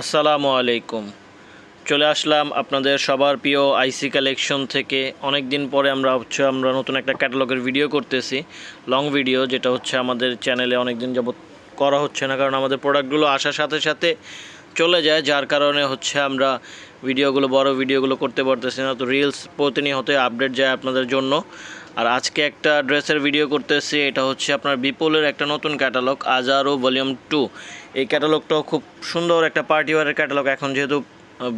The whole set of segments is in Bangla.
আসসালামু আলাইকুম। চলে আসলাম আপনাদের সবার প্রিয় আইসি কালেকশন থেকে। অনেক দিন পরে আমরা হচ্ছে আমরা নতুন একটা ক্যাটালগের ভিডিও করতেছি, লং ভিডিও, যেটা হচ্ছে আমাদের চ্যানেলে অনেক দিন যাবত করা হচ্ছে না, কারণ আমাদের প্রোডাক্টগুলো আসার সাথে সাথে চলে যায়, যার কারণে হচ্ছে আমরা ভিডিওগুলো, বড় ভিডিওগুলো করতে পারতেছি না। তো রিলস প্রতিনিয়ত আপডেট যায় আপনাদের জন্য। আর আজকে একটা ড্রেসের ভিডিও করতেছি, এটা হচ্ছে আপনার বিপুলের একটা নতুন ক্যাটালগ আজারো ভলিউম টু এই ক্যাটালগটাও খুব সুন্দর একটা পার্টি ওয়ারের ক্যাটালগ এখন যেহেতু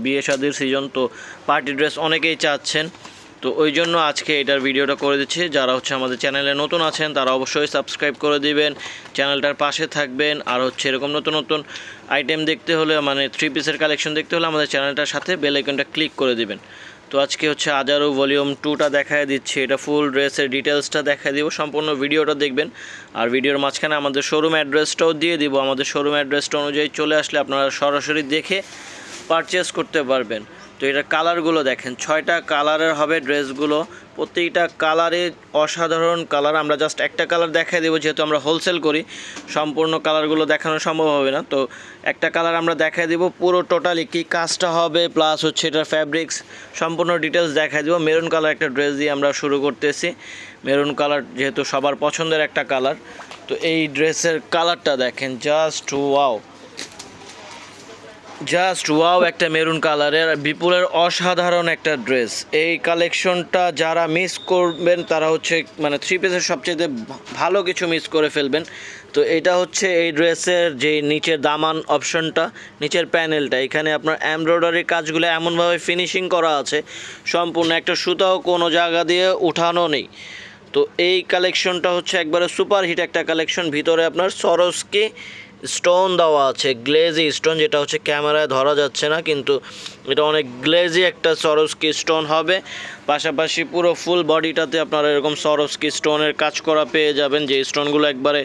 বিয়ে শাদির সিজন তো পার্টি ড্রেস অনেকেই চাচ্ছেন। তো ওই জন্য আজকে এটার ভিডিওটা করে দিচ্ছি। যারা হচ্ছে আমাদের চ্যানেলে নতুন আছেন, তারা অবশ্যই সাবস্ক্রাইব করে দিবেন চ্যানেলটার পাশে থাকবেন। আর হচ্ছে এরকম নতুন নতুন আইটেম দেখতে হলে মানে থ্রি পিসের কালেকশন দেখতে হলে, আমাদের চ্যানেলটার সাথে বেল আইকনটা ক্লিক করে দিবেন। তো আজকে হচ্ছে আজারো ভলিউম টুটা দেখায় দিচ্ছি। এটা ফুল ড্রেসের ডিটেলসটা দেখায় দিব, সম্পূর্ণ ভিডিওটা দেখবেন। আর ভিডিওর মাঝখানে আমাদের শোরুম অ্যাড্রেসটাও দিয়ে দিব। আমাদের শোরুম অ্যাড্রেসটা অনুযায়ী চলে আসলে আপনারা সরাসরি দেখে পারচেস করতে পারবেন। তো এটা কালারগুলো দেখেন, ছয়টা কালারের হবে ড্রেসগুলো প্রত্যেকটা কালারে অসাধারণ কালার। আমরা জাস্ট একটা কালার দেখাই দেবো, যেহেতু আমরা হোলসেল করি, সম্পূর্ণ কালারগুলো দেখানো সম্ভব হবে না। তো একটা কালার আমরা দেখাই দেবো, পুরো টোটালি কী কাজটা হবে প্লাস হচ্ছে এটার ফ্যাব্রিক্স সম্পূর্ণ ডিটেলস দেখাই দেবো। মেরুন কালার একটা ড্রেস দিয়ে আমরা শুরু করতেছি। মেরুন কালার যেহেতু সবার পছন্দের একটা কালার তো এই ড্রেসের কালারটা দেখেন জাস্ট ওয়াও জাস্ট ওয়াও একটা মেরুন কালারের বিপুলের অসাধারণ একটা ড্রেস এই কালেকশনটা যারা মিস করবেন, তারা হচ্ছে মানে থ্রি পিসের সবচেয়ে ভালো কিছু মিস করে ফেলবেন। তো এটা হচ্ছে এই ড্রেসের যে নিচের দামান অপশনটা নিচের প্যানেলটা এখানে আপনার এমব্রয়ডারি কাজগুলো এমনভাবে ফিনিশিং করা আছে। সম্পূর্ণ একটা সুতাও কোনো জায়গা দিয়ে উঠানো নেই। তো এই কালেকশনটা হচ্ছে একবারে সুপার হিট একটা কালেকশন ভিতরে আপনার সরসকে স্টোন দেওয়া আছে, গ্লেজি স্টোন, যেটা হচ্ছে ক্যামেরায় ধরা যাচ্ছে না, কিন্তু এটা অনেক গ্লেজি একটা সরস্কি স্টোন হবে। পাশাপাশি পুরো ফুল বডিটাতে আপনারা এরকম সরস্কি স্টোনের কাজ করা পেয়ে যাবেন, যে স্টোনগুলো একবারে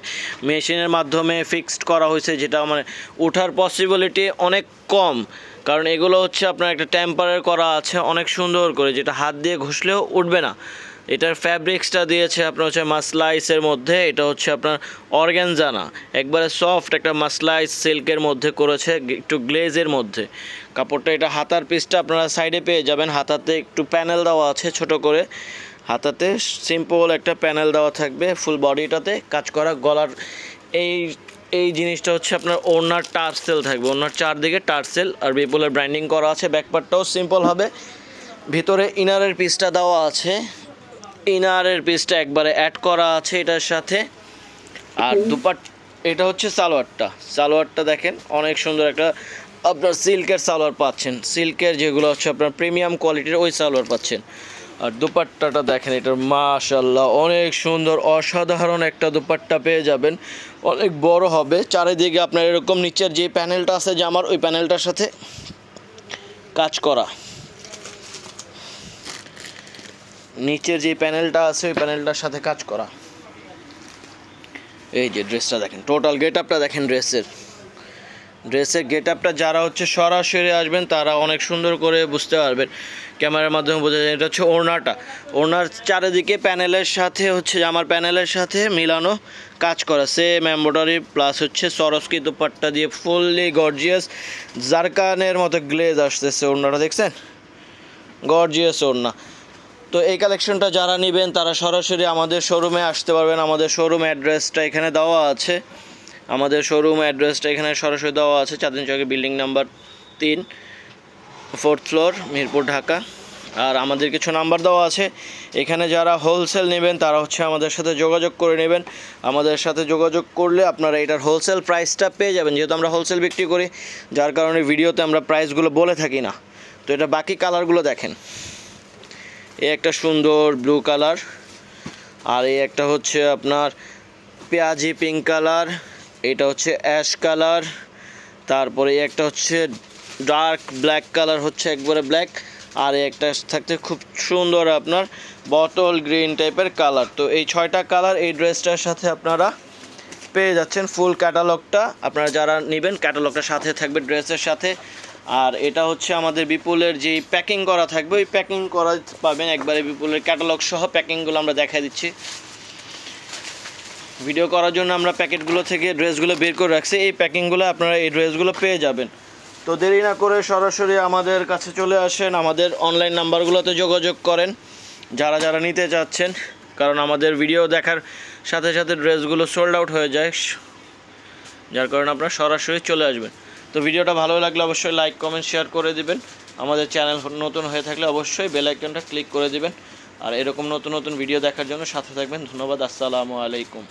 মেশিনের মাধ্যমে ফিক্সড করা হয়েছে, যেটা মানে ওঠার পসিবিলিটি অনেক কম। কারণ এগুলো হচ্ছে আপনার একটা টেম্পারের করা আছে, অনেক সুন্দর করে, যেটা হাত দিয়ে ঘষলেও উঠবে না। এটার ফ্যাব্রিক্সটা দিয়েছে আপনার হচ্ছে মাসলাইসের মধ্যে, এটা হচ্ছে আপনার অর্গ্যানজানা একবারে সফট একটা মাসলাইস সিল্কের মধ্যে করেছে একটু গ্লেজের মধ্যে। কাপড়টা, এটা হাতার পিসটা আপনারা সাইডে পেয়ে যাবেন। হাতাতে একটু প্যানেল দেওয়া আছে ছোট করে। হাতাতে সিম্পল একটা প্যানেল দেওয়া থাকবে ফুল বডিটাতে কাজ করা গলার এই এই জিনিসটা হচ্ছে আপনার ওনার টার্সেল থাকবে। ওনার চারদিকে টার্সেল আর বিপুলের ব্র্যান্ডিং করা আছে। ব্যাকপার্টটাও সিম্পল হবে। ভিতরে ইনারের পিসটা দেওয়া আছে। ইনারের পিসটা একবারে অ্যাড করা আছে এটার সাথে। আর দুপাট এটা হচ্ছে সালোয়ারটা। সালোয়ারটা দেখেন অনেক সুন্দর একটা আপনার সিল্কের সালোয়ার পাচ্ছেন। সিল্কের যেগুলো হচ্ছে আপনার প্রিমিয়াম কোয়ালিটির ওই সালোয়ার পাচ্ছেন। আর দুপাট্টাটা দেখেন এটার মাশাল্লাহ অনেক সুন্দর অসাধারণ একটা দুপাট্টা পেয়ে যাবেন। অনেক বড় হবে। চারিদিকে আপনার এরকম নিচের যে প্যানেলটা আছে জামার ওই প্যানেলটার সাথে কাজ করা। নিচের যে প্যানেলটা আছে, ওই প্যানেলটার সাথে কাজ করা। এই যে ড্রেসটা দেখেন, টোটাল গেট আপটা দেখেন ড্রেসের। ড্রেসের গেট আপটা যারা হচ্ছে সরাসরি আসবেন, তারা অনেক সুন্দর করে বুঝতে পারবেন। ক্যামেরার মাধ্যমে বোঝা যায়, এটা হচ্ছে ওড়নাটা। ওড়নার চারিদিকে প্যানেলের সাথে হচ্ছে আমার প্যানেলের সাথে মিলানো কাজ করা। সেম এম্ব্রয়ডারি প্লাস হচ্ছে সরস্কি দুপাট্টা দিয়ে ফুললি গর্জিয়াস জারকানের মতো গ্লেজ আসতেছে ওড়নাটা, দেখছেন? গর্জিয়াস ওড়না। তো এই কালেকশনটা যারা নেবেন, তারা সরাসরি আমাদের শোরুমে আসতে পারবেন। আমাদের শোরুম অ্যাড্রেসটা এখানে দেওয়া আছে। আমাদের শোরুম অ্যাড্রেসটা এখানে সরাসরি দেওয়া আছে, চাঁদিন চৌকি বিল্ডিং নাম্বার তিন ফোর্থ ফ্লোর মিরপুর, ঢাকা। আর আমাদের কিছু নাম্বার দেওয়া আছে। এখানে যারা হোলসেল নেবেন, তারা হচ্ছে আমাদের সাথে যোগাযোগ করে নেবেন। আমাদের সাথে যোগাযোগ করলে আপনারা এটার হোলসেল প্রাইসটা পেয়ে যাবেন। যেহেতু আমরা হোলসেল বিক্রি করি, যার কারণে ভিডিওতে আমরা প্রাইসগুলো বলে থাকি না। তো এটা বাকি কালারগুলো দেখেন। এই একটা সুন্দর ব্লু কালার আর এই একটা হচ্ছে আপনার পেঁয়াজি পিঙ্ক কালার এটা হচ্ছে অ্যাশ কালার তারপরে একটা হচ্ছে ডার্ক ব্ল্যাক কালার হচ্ছে একবারে ব্ল্যাক আর একটা থাকতে খুব সুন্দর আপনার বটল গ্রিন টাইপের কালার তো এই ছয়টা কালার এই ড্রেসটার সাথে আপনারা পেয়ে যাচ্ছেন ফুল ক্যাটালগটা আপনারা যারা নেবেন ক্যাটালগটা সাথে থাকবে ড্রেসের সাথে। আর এটা হচ্ছে আমাদের বিপুলের যে প্যাকিং করা থাকবে, ওই প্যাকিং করা পাবেন একবারে বিপুলের ক্যাটালগ সহ প্যাকিংগুলো আমরা দেখা দিচ্ছি। ভিডিও করার জন্য আমরা প্যাকেটগুলো থেকে ড্রেসগুলো বের করে রাখছি। এই প্যাকিংগুলো আপনারা এই ড্রেসগুলো পেয়ে যাবেন। তো দেরি না করে সরাসরি আমাদের কাছে চলে আসেন। আমাদের অনলাইন নাম্বারগুলোতে যোগাযোগ করেন। যারা যারা নিতে চাচ্ছেন, কারণ আমাদের ভিডিও দেখার সাথে সাথে ড্রেসগুলো সোল্ড আউট হয়ে যায়। যার কারণে আপনারা সরাসরি চলে আসবেন। তো ভিডিওটা ভালো লাগলে অবশ্যই লাইক, কমেন্ট, শেয়ার করে দিবেন। আমাদের চ্যানেল নতুন হয়ে থাকলে অবশ্যই বেল আইকনটা ক্লিক করে দিবেন। আর এরকম নতুন নতুন ভিডিও দেখার জন্য সাথে থাকবেন। ধন্যবাদ, আসসালামু আলাইকুম।